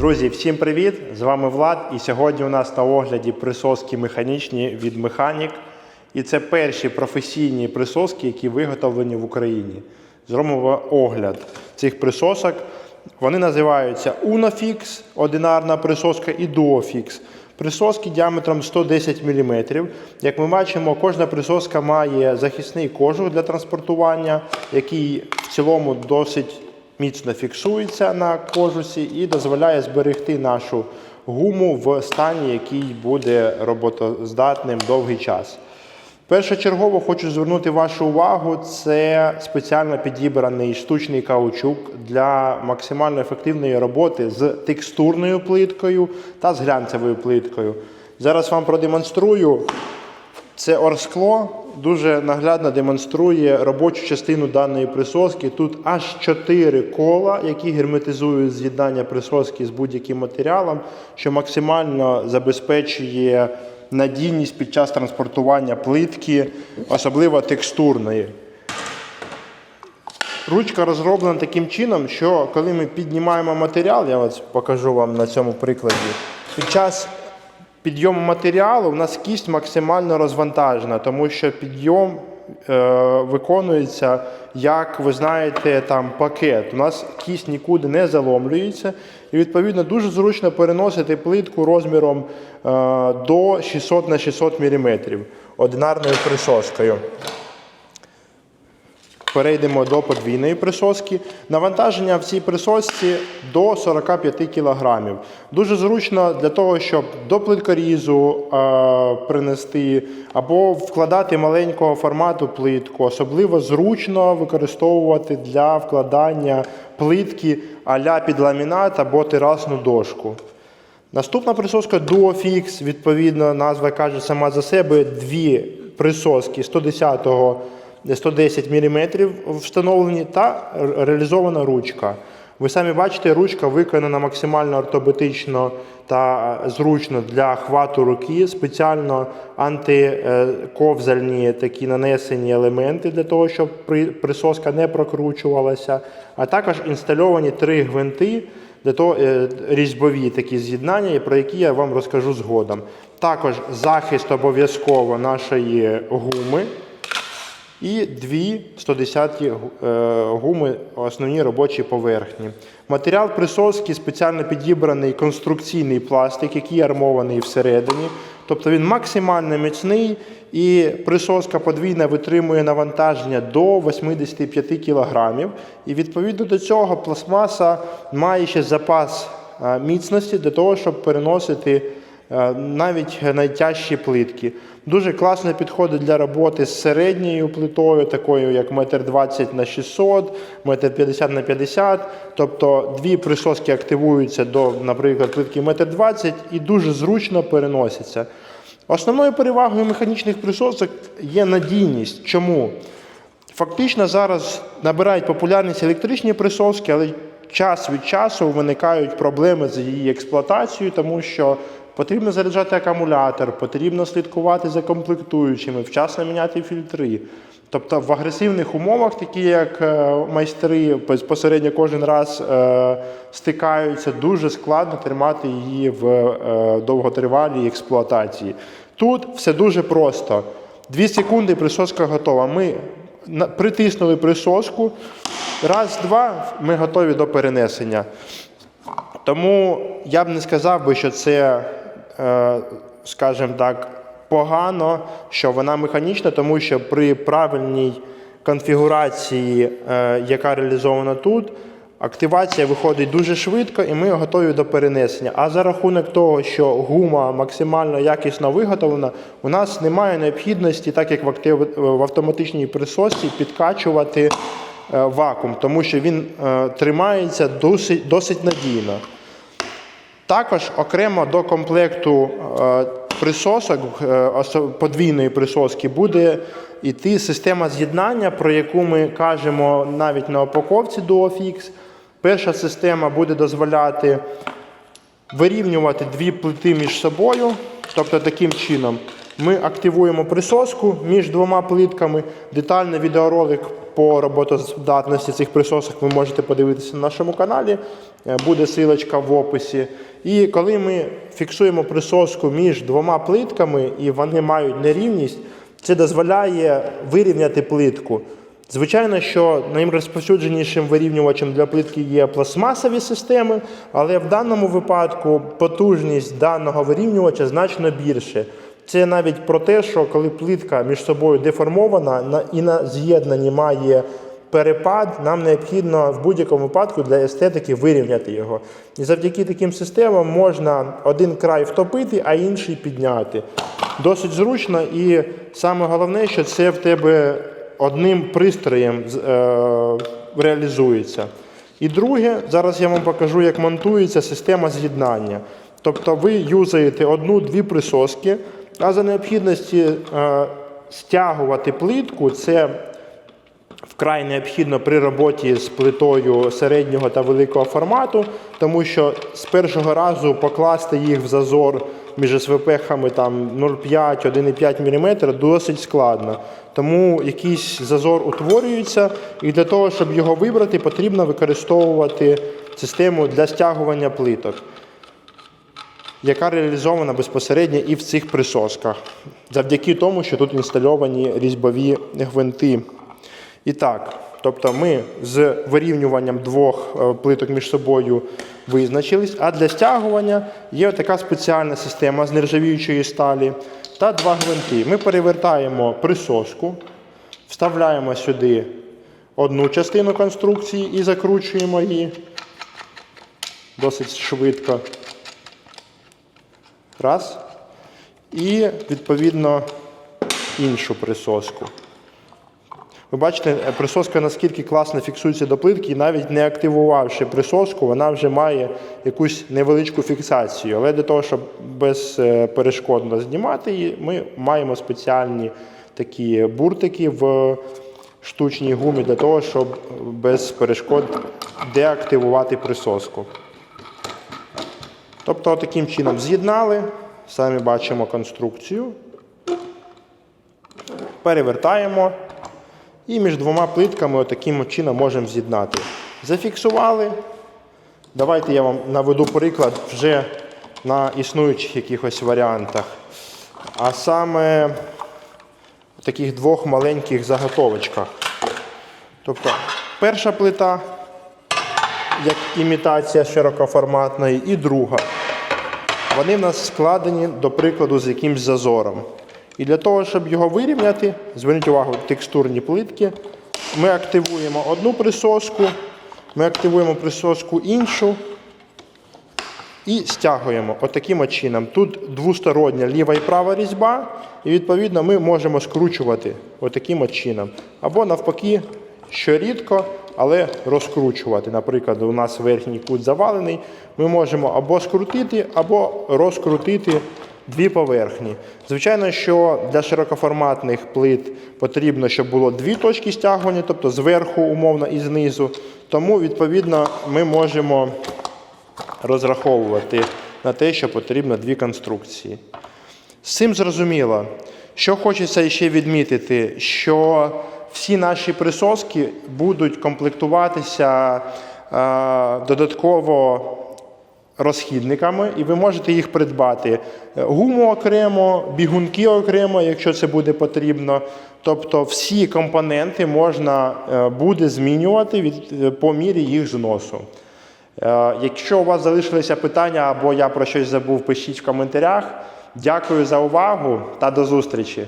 Друзі, всім привіт! З вами Влад. І сьогодні у нас на огляді присоски механічні від Механік. І це перші професійні присоски, які виготовлені в Україні. Зробимо огляд цих присосок. Вони називаються Unofix, одинарна присоска, і Duofix. Присоски діаметром 110 мм. Як ми бачимо, кожна присоска має захисний кожух для транспортування, який в цілому досить міцно фіксується на кожусі і дозволяє зберегти нашу гуму в стані, який буде роботоздатним довгий час. Першочергово хочу звернути вашу увагу, це спеціально підібраний штучний каучук для максимально ефективної роботи з текстурною плиткою та з глянцевою плиткою. Зараз вам продемонструю. Це орскло дуже наглядно демонструє робочу частину даної присоски. Тут аж 4 кола, які герметизують з'єднання присоски з будь-яким матеріалом, що максимально забезпечує надійність під час транспортування плитки, особливо текстурної. Ручка розроблена таким чином, що коли ми піднімаємо матеріал, я ось покажу вам на цьому прикладі, під час підйому матеріалу у нас кість максимально розвантажена, тому що підйом е, виконується, як ви знаєте, там пакет. У нас кість нікуди не заломлюється, і відповідно дуже зручно переносити плитку розміром е, до 600 на 600 мм одинарною присоскою. Перейдемо до подвійної присоски. Навантаження в цій присосці до 45 кг. Дуже зручно для того, щоб до плиткорізу е, принести або вкладати маленького формату плитку. Особливо зручно використовувати для вкладання плитки а-ля під ламінат або терасну дошку. Наступна присоска Duofix, відповідно, назва каже сама за себе, дві присоски 110 110 мм встановлені та реалізована ручка. Ви самі бачите, ручка виконана максимально ортопедично та зручно для хвату руки. Спеціально антиковзальні такі нанесені елементи для того, щоб присоска не прокручувалася, а також інстальовані три гвинти для того різьбові такі з'єднання, про які я вам розкажу згодом. Також захист обов'язково нашої гуми. І дві 110-ті гуми основні робочі поверхні. Матеріал присоски спеціально підібраний конструкційний пластик, який армований всередині. Тобто він максимально міцний і присоска подвійна витримує навантаження до 85 кг. І відповідно до цього пластмаса має ще запас міцності для того, щоб переносити навіть найтяжчі плитки. Дуже класно підходить для роботи з середньою плитою, такою як 1,20 м на 600, 1,50 м на 50 Тобто дві присоски активуються до, наприклад, плитки 1,20 м і дуже зручно переносяться. Основною перевагою механічних присосок є надійність. Чому? Фактично зараз набирають популярність електричні присоски, але час від часу виникають проблеми з її експлуатацією, тому що Потрібно заряджати акумулятор, потрібно слідкувати за комплектуючими, вчасно міняти фільтри. Тобто в агресивних умовах, такі як е, майстри безпосередньо кожен раз е, стикаються, дуже складно тримати її в е, довготривалій експлуатації. Тут все дуже просто. Дві секунди присоска готова. Ми притиснули присоску, раз-два, ми готові до перенесення. Тому я б не сказав би, що це скажімо так, погано, що вона механічна, тому що при правильній конфігурації, е, яка реалізована тут, активація виходить дуже швидко і ми готові до перенесення. А за рахунок того, що гума максимально якісно виготовлена, у нас немає необхідності, так як в автоматичній присосці, підкачувати е, вакуум, тому що він тримається досить, досить надійно. Також окремо до комплекту е, присосок е, подвійної присоски буде йти система з'єднання, про яку ми кажемо навіть на упаковці Duofix. Перша система буде дозволяти вирівнювати дві плити між собою. Тобто таким чином ми активуємо присоску між двома плитками. Детальний відеоролик по роботоздатності цих присосок ви можете подивитися на нашому каналі. Е, Буде силочка в описі. І коли ми фіксуємо присоску між двома плитками і вони мають нерівність, це дозволяє вирівняти плитку. Звичайно, що найрозповсюдженішим вирівнювачем для плитки є пластмасові системи, але в даному випадку потужність даного вирівнювача значно більше. Це навіть про те, що коли плитка між собою деформована і на з'єднанні має перепад, нам необхідно в будь-якому випадку для естетики вирівняти його. І завдяки таким системам можна один край втопити, а інший підняти. Досить зручно, і саме головне, що це в тебе одним пристроєм е, реалізується. І друге, зараз я вам покажу, як монтується система з'єднання. Тобто ви юзаєте одну-дві присоски, а за необхідності е, стягувати плитку, це вкрай необхідно при роботі з плитою середнього та великого формату, тому що з першого разу покласти їх в зазор між СВП-хами 0,5, 1,5 мм досить складно. Тому якийсь зазор утворюється, і для того, щоб його вибрати, потрібно використовувати систему для стягування плиток яка реалізована безпосередньо і в цих присосках, завдяки тому, що тут інстальовані різьбові гвинти. І так, тобто ми з вирівнюванням двох е, плиток між собою визначились, а для стягування є така спеціальна система з нержавіючої сталі та два гвинти. Ми перевертаємо присоску, вставляємо сюди одну частину конструкції і закручуємо її досить швидко. Раз. І відповідно іншу присоску. Ви бачите, е, присоска наскільки класно фіксується до плитки, і навіть не активувавши присоску, вона вже має якусь невеличку фіксацію. Але для того, щоб безперешкодно знімати її, ми маємо спеціальні такі буртики в штучній гумі для того, щоб без перешкод деактивувати присоску. Тобто таким чином з'єднали, самі бачимо конструкцію, перевертаємо і між двома плитками таким чином можемо з'єднати. Зафіксували. Давайте я вам наведу приклад вже на існуючих якихось варіантах. А саме в таких двох маленьких заготовочках. Тобто перша плита як імітація широкоформатної, і друга. Вони в нас складені, до прикладу, з якимсь зазором. І для того, щоб його вирівняти, зверніть увагу, текстурні плитки, ми активуємо одну присоску, ми активуємо присоску іншу і стягуємо отаким от чином. Тут двостороння ліва і права різьба, і відповідно ми можемо скручувати отаким от чином. Або навпаки, що рідко, але розкручувати. Наприклад, у нас верхній кут завалений, ми можемо або скрутити, або розкрутити дві поверхні. Звичайно, що для широкоформатних плит потрібно, щоб було дві точки стягування, тобто зверху, умовно, і знизу. Тому, відповідно, ми можемо розраховувати на те, що потрібно дві конструкції. З цим зрозуміло. Що хочеться ще відмітити, що всі наші присоски будуть комплектуватися е, додатково розхідниками, і ви можете їх придбати. Е, Гуму окремо, бігунки окремо, якщо це буде потрібно. Тобто всі компоненти можна е, буде змінювати від, по мірі їх зносу. Якщо у вас залишилися питання або я про щось забув, пишіть в коментарях. Дякую за увагу та до зустрічі!